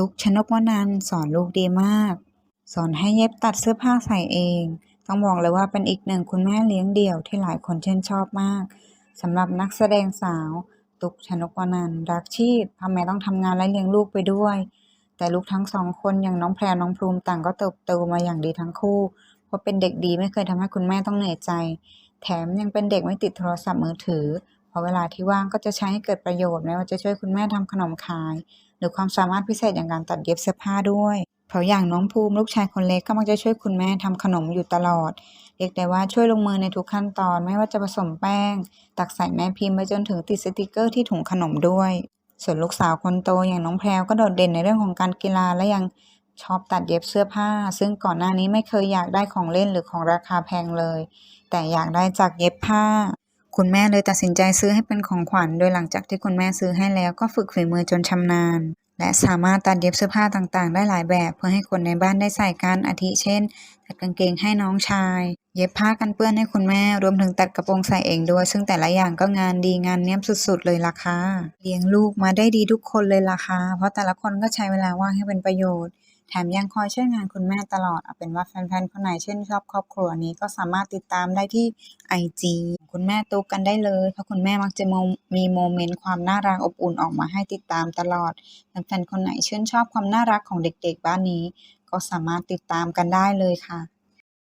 ตุ๊กชนกวนันท์สอนลูกดีมาก สอนให้เย็บตัดเสื้อผ้าใส่เอง ต้องบอกเลยว่าเป็นอีกหนึ่งคุณแม่เลี้ยงเดี่ยวที่หลายคนชื่นชอบมากสำหรับนักแสดงสาว ตุ๊กชนกวนันท์รักชีพทำไมต้องทำงานและเลี้ยงลูกไปด้วย แต่ลูกทั้งสองคนอย่างน้องแพรน้องพรูมต่างก็เติบโตมาอย่างดีทั้งคู่ เพราะเป็นเด็กดีไม่เคยทำให้คุณแม่ต้องเหนื่อยใจ แถมยังเป็นเด็กไม่ติดโทรศัพท์มือถือพราะเวลาที่ว่างก็จะใช้ให้เกิดประโยชน์ไม่ว่าจะช่วยคุณแม่ทำขนมขาย หรือความสามารถพิเศษอย่างการตัดเย็บเสื้อผ้าด้วย เพราะอย่างน้องภูมิลูกชายคนเล็กก็มักจะช่วยคุณแม่ทำขนมอยู่ตลอด เรียกได้ว่าช่วยลงมือในทุกขั้นตอนไม่ว่าจะผสมแป้ง ตักใส่แม่พิมพ์ไปจนถึงติดสติกเกอร์ที่ถุงขนมด้วย ส่วนลูกสาวคนโตอย่างน้องแพรวก็โดดเด่นในเรื่องของการกีฬาและยังชอบตัดเย็บเสื้อผ้า ซึ่งก่อนหน้านี้ไม่เคยอยากได้ของเล่นหรือของราคาแพงเลย แต่อยากได้จากเย็บผ้า คุณแม่เลยตัดสินใจซื้อให้เป็นของขวัญ โดยหลังจากที่คุณแม่ซื้อให้แล้วก็ฝึกฝีมือจนชำนาญ และสามารถตัดเย็บเสื้อผ้าต่างๆ ได้หลายแบบ เพื่อให้คนในบ้านได้ใส่กันอาทิเช่น ตัดกางเกงให้น้องชาย เย็บผ้ากันเปื้อนให้คุณแม่ รวมถึงตัดกระโปรงใส่เองด้วย ซึ่งแต่ละอย่างก็งานดีงานเนี้ยบสุดๆ เลยล่ะค่ะ เลี้ยงลูกมาได้ดีทุกคนเลยล่ะค่ะ เพราะแต่ละคนก็ใช้เวลาว่างให้เป็นประโยชน์ แถมยังคอยช่วยงานคุณแม่ตลอด เอาเป็นว่าแฟนๆ คนไหนชื่นชอบครอบครัวนี้ก็สามารถติดตามได้ที่ IG คุณแม่ตุ๊กกันได้เลย เพราะคุณแม่มักจะมมีโมเมนต์ความน่ารักอบอุ่นออกมาให้ติดตามตลอด แฟนๆ คนไหนชื่นชอบความน่ารักของเด็กๆ บ้านนี้ ก็สามารถติดตามกันได้เลยค่ะ